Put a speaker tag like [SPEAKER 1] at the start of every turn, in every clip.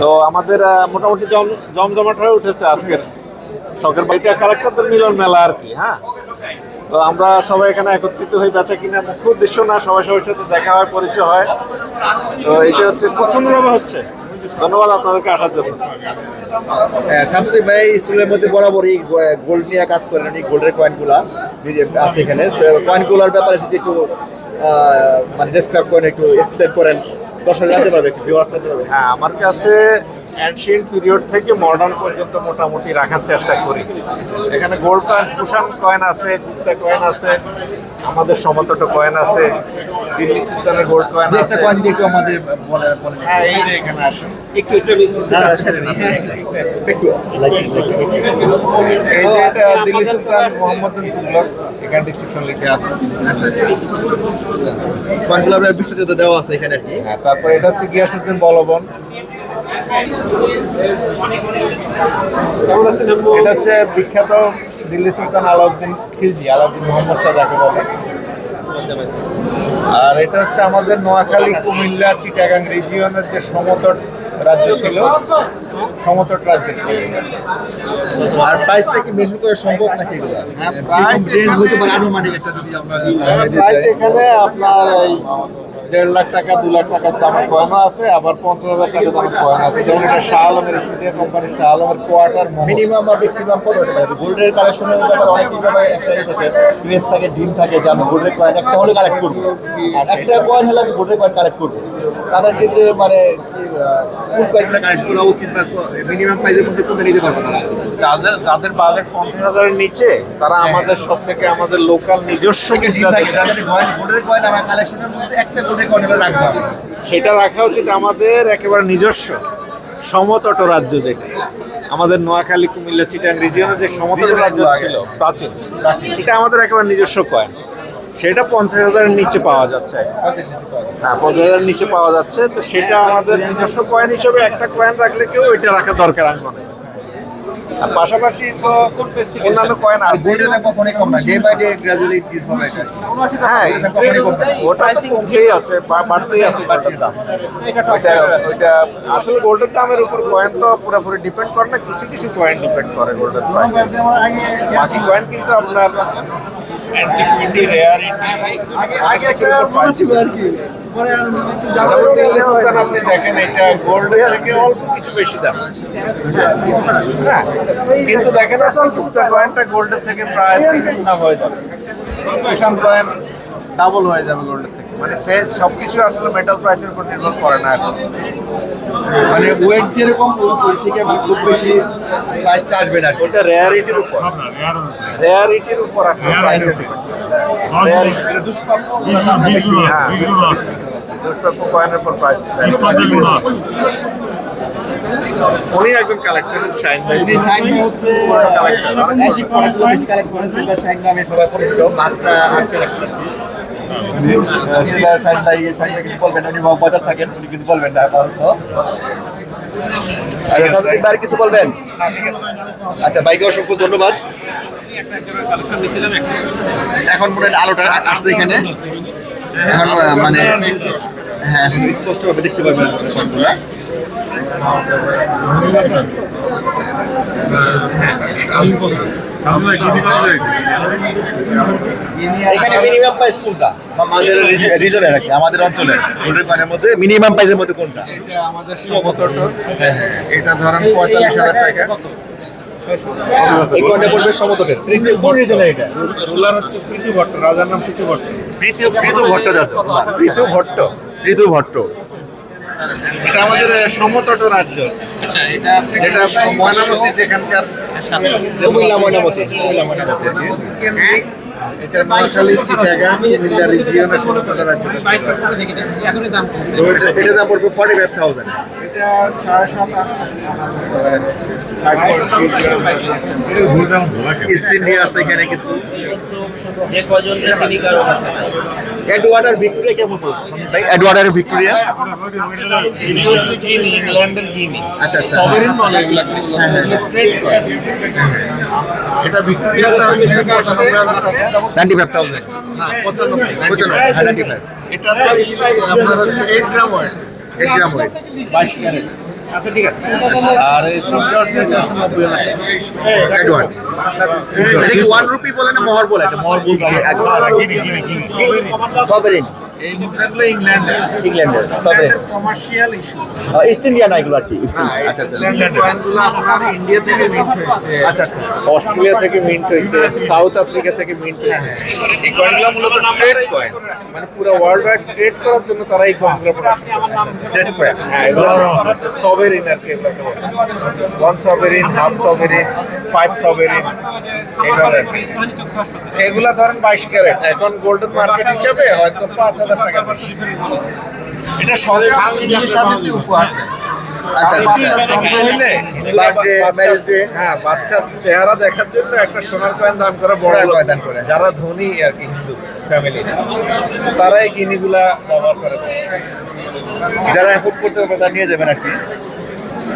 [SPEAKER 1] তো আমাদের মোটামুটি জম, জমজমাট হয়ে উঠেছে আজকের শখের বাড়িটা কালেক্টরদের মিলন মেলা আর কি হ্যাঁ? তো আমরা সবাই এখানে একত্রিত হয়ে বেচা কিনা মুখ্য উদ্দেশ্য না, সবাই সবার সাথে দেখা হয়, পরিচয় হয়। তো এটা হচ্ছে খুব হচ্ছে। ধন্যবাদ আপনাদেরকে আসার জন্য।
[SPEAKER 2] সামসুদ্দিন ভাই স্টুলের মধ্যে বরাবরই গোল্ড নিয়ে কাজ করেন উনি, গোল্ডের কয়েনগুলা নিজে আছে এখানে। কয়েনগুলার ব্যাপারে যদি একটু মানে ডেসক্রাইব করেন, একটু এক্সপ্লেন করেন। দর্শক জানতে পারবে ভিউয়ার্স জানতে পারবে।
[SPEAKER 1] হ্যাঁ আমার কাছে অ্যানশিয়েন্ট পিরিয়ড থেকে মডার্ন পর্যন্ত মোটামুটি রাখার চেষ্টা করি। এখানে গোল্ড কয়েন কুষাণ কয়েন আছে, গুপ্তা কয়েন আছে, আমাদের সমতট কয়েন আছে। দিল্লি সুলতানের গোল্ড কয়েন আছে।
[SPEAKER 2] একটা একটু আমাদের বলে- বলেন
[SPEAKER 1] হ্যাঁ এই যে এখানে আসুন।
[SPEAKER 2] একটু like- like-
[SPEAKER 1] এই যে এটা দিল্লি সুলতান মোহাম্মদ বিন তুগলক এখানে ডিসক্রিপশন লিখে আছে।
[SPEAKER 2] কয়েনগুলার বিস্তারিত দেওয়া আছে এখানে আর কি।
[SPEAKER 1] হ্যাঁ তারপর এটা হচ্ছে গিয়াসুদ্দিন বলবন। এটা হচ্ছে বিখ্যাত দিল্লি সুলতান আলাউদ্দিন খিলজি আলাউদ্দিন মোহাম্মদ শাহ যাকে বলে। আর এটা হচ্ছে আমাদের নোয়াখালী কুমিল্লা চিটাগাং রিজিয়নের যে সমতট রাজ্য ছিল সমতট রাজ্য ছিল
[SPEAKER 2] আর প্রাইসটা কি মেশিন করা সম্ভব নাকি এগুলো?
[SPEAKER 1] হ্যাঁ,
[SPEAKER 2] হতে পারে আনুমানিক একটা যদি আমরা
[SPEAKER 1] প্রাইস এখানে আপনার এই দেড় লাখ টাকা দু লাখ টাকার দামের কয়েনও আছে আবার পঞ্চাশ হাজার টাকা দামের কয়েন আছে। যেমন এটা শাহ আলমের ইন্ডিয়া কোম্পানির শাহ আলমের কোয়ার্টার
[SPEAKER 2] মিনিমাম বা ম্যাক্সিমাম কত হতে পারে? গোল্ডের কালেকশনের ব্যাপারে অনেক ভাবে একটা ইয়ে থাকে ক্রেস থাকে ডিম থাকে যে আমি গোল্ডের কয়েন একটা হলে কালেক্ট করব। একটা কয়েন হলে আমি গোল্ডের কয়েন কালেক্ট করব। তাদের ক্ষেত্রে মানে কোন করা উচিত বা মিনিমাম প্রাইসের মধ্যে কোনটা নিতে পারব তারা?
[SPEAKER 1] যাদের যাদের বাজেট পঞ্চাশ হাজারের নিচে তারা আমাদের সব থেকে আমাদের লোকাল নিজস্ব। সেটা রাখা উচিত আমাদের একেবারে নিজস্ব সমতট রাজ্য যেটা। আমাদের নোয়াখালী কুমিল্লা চিটাং রিজিয়নে যে সমতট রাজ্য ছিল প্রাচীন
[SPEAKER 2] প্রাচীন।
[SPEAKER 1] সেটা আমাদের একেবারে নিজস্ব কয়েন। সেটা পঞ্চাশ হাজারের নিচে পাওয়া যাচ্ছে। হ্যাঁ পঞ্চাশ হাজার নিচে পাওয়া যাচ্ছে। তো সেটা আমাদের নিজস্ব কয়েন হিসেবে একটা কয়েন রাখলে কেউ ওইটা রাখা দরকার আমি মনে আর পাশাপাশি তো অন্যান্য কয়েন আছে।
[SPEAKER 2] এটা
[SPEAKER 1] হ্যাঁ
[SPEAKER 2] এটা।
[SPEAKER 1] ওটা কমতেই আছে বাড়তেই আছে গোল্ডের দাম। ওইটা আসলে গোল্ডের দামের উপর কয়েন তো পুরোপুরি ডিপেন্ড করে না। কিছু কিছু কয়েন ডিপেন্ড করে গোল্ডের প্রাইস বাকি কয়েন কিন্তু আপনার অ্যান্টিকুইটি রেয়ারিটি দিল্লি সুলতান আপনি দেখেন এটা গোল্ড থেকে অল্প কিছু বেশি দাম। হ্যাঁ কিন্তু দেখেন আসলে কুস্তা কয়েনটা গোল্ডের থেকে প্রায় দাম হয়ে যাবে। কয়েন ডাবল হয়ে যাবে গোল্ডের থেকে। মানে ফেস সব কিছু আসলে মেটাল প্রাইসের উপর নির্ভর করে না এখন।
[SPEAKER 2] মানে ওয়েট যেরকম ওই থেকে মানে খুব বেশি প্রাইসটা আসবে না।
[SPEAKER 1] ওইটা রেয়ারিটির উপর। রেয়ারিটির উপর।
[SPEAKER 2] দুষ্প্রাপ্য
[SPEAKER 1] হ্যাঁ দুষ্প্রাপ্য। কয়েনের উপর প্রাইস উনি একজন কালেক্টর শাইন ভাই
[SPEAKER 2] উনি শাইন ভাই হচ্ছে অ্যাসিড প্রোডাক্টগুলো বেশি কালেক্ট করেছে বা শাইন নামে সবাই পরিচিত। মাছটা আটকে কিছু বলবেন উনি থাকেন উনি কিছু বলবেন না আপাতত। আচ্ছা কিছু বলবেন? আচ্ছা ভাইকে অসংখ্য ধন্যবাদ। এখন মনে হয় আলোটা আসছে এখানে। এখন মানে হ্যাঁ স্পষ্টভাবে দেখতে পাবেন সবগুলা এখানে মিনিমাম প্রাইস কোনটা? আমাদের রিজনে রাখি আমাদের অঞ্চলে গোল্ডেন কয়েনের মধ্যে মিনিমাম প্রাইসের মধ্যে কোনটা?
[SPEAKER 1] এটা আমাদের সমতট এটা ধরেন পঁয়তাল্লিশ হাজার টাকা।
[SPEAKER 2] কয়েনটা পড়বে সমতটের কোন রিজনে এটা?
[SPEAKER 1] রুলার হচ্ছে প্রীতি ভট্ট রাজার নাম প্রীতি ভট্ট
[SPEAKER 2] প্রীতি প্রীতু ভট্টাচার্য
[SPEAKER 1] প্রীতু ভট্ট
[SPEAKER 2] প্রীতু ভট্ট
[SPEAKER 1] এটা আমাদের সমতট রাজ্য। যেটা ময়নামতি যেখানকার
[SPEAKER 2] কুমিল্লা ময়নামতি। কুমিল্লা ময়নামতি
[SPEAKER 1] এটা নোয়াখালী চিটাগাং কুমিল্লা রিজিয়নের সমতট রাজ্য।
[SPEAKER 2] এটা- এটা দাম পড়বে ফর্টি ফাইভ থাউজেন্ড
[SPEAKER 1] এটা সাড়ে সাত
[SPEAKER 2] ইস্ট ইন্ডিয়া আছে এখানে কিছু। আর ভিক্টোরিয়া কেমন পড়বে ভাই এডওয়ার্ড আর ভিক্টোরিয়া
[SPEAKER 1] ইংল্যান্ডের গিনি
[SPEAKER 2] আচ্ছা আচ্ছা।
[SPEAKER 1] সবেরিন বলে এগুলা
[SPEAKER 2] হ্যাঁ, হ্যাঁ, হ্যাঁ।
[SPEAKER 1] এটা
[SPEAKER 2] নাইনটি ফাইভ থাউজেন্ড
[SPEAKER 1] পঁচানব্বই
[SPEAKER 2] পঁচানব্বই নাইনটি ফাইভ
[SPEAKER 1] এটা তো আপনার হচ্ছে eight gram weight
[SPEAKER 2] eight gram weight
[SPEAKER 1] বাইশ ক্যারেট। আচ্ছা ঠিক আছে। আর এই
[SPEAKER 2] এটা কি ওয়ান রুপি বলে না মোহর বলে এটা মোহর বলতে সবেরিন
[SPEAKER 1] এই মুদ্রাগুলো ইংল্যান্ডের
[SPEAKER 2] ইংল্যান্ডের sovereign
[SPEAKER 1] commercial issue
[SPEAKER 2] east India না এগুলো আর কি ইস্ট ইন্ডিয়া আচ্ছা আচ্ছা।
[SPEAKER 1] কয়েনগুলো আপনার ইন্ডিয়া থেকে মিন্ট হয়েছে।
[SPEAKER 2] আচ্ছা আচ্ছা।
[SPEAKER 1] অস্ট্রেলিয়া থেকে মিন্ট হয়েছে সাউথ আফ্রিকা থেকে মিন্ট হয়েছে। এই কয়েনগুলো মূলত ট্রেড কয়েন মানে পুরো ওয়ার্ল্ড ওয়াইড ট্রেড করার জন্য তারা এই কয়েনগুলো প্রকাশ
[SPEAKER 2] ট্রেড কয়েন
[SPEAKER 1] হ্যাঁ এগুলো সবেরিন আর কি এগুলোকে বলে। One sovereign half sovereign five sovereign এইভাবে এগুলা ধরেন বাইশ ক্যারেট এখন গোল্ডেন মার্কেট হিসাবে হয়তো পাঁচ হাজার টাকা। এটা উপহার
[SPEAKER 2] আচ্ছা আচ্ছা।
[SPEAKER 1] হ্যাঁ বাচ্চার চেহারা দেখার জন্য একটা সোনার কয়েন দান করে বড়।
[SPEAKER 2] দান করে।
[SPEAKER 1] যারা ধনী আর কি হিন্দু ফ্যামিলি তারা এই গিনিগুলা ব্যবহার করে
[SPEAKER 2] যারা এফোর্ড করতে পারবে তারা নিয়ে যাবেন আর কি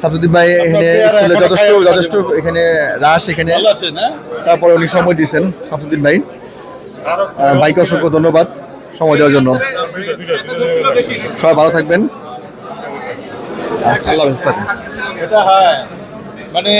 [SPEAKER 2] সাবজুদ্দিন ভাই এখানে স্কুলে যথেষ্ট যথেষ্ট এখানে রাস এখানে। তারপরে উনি সময় দিয়েছেন সাবজুদ্দিন ভাই। ভাইকে অসংখ্য ধন্যবাদ সময় দেওয়ার জন্য। সবাই ভালো থাকবেন। আল্লাহ হাফেজ থাকুন
[SPEAKER 3] এটা হয়। মানে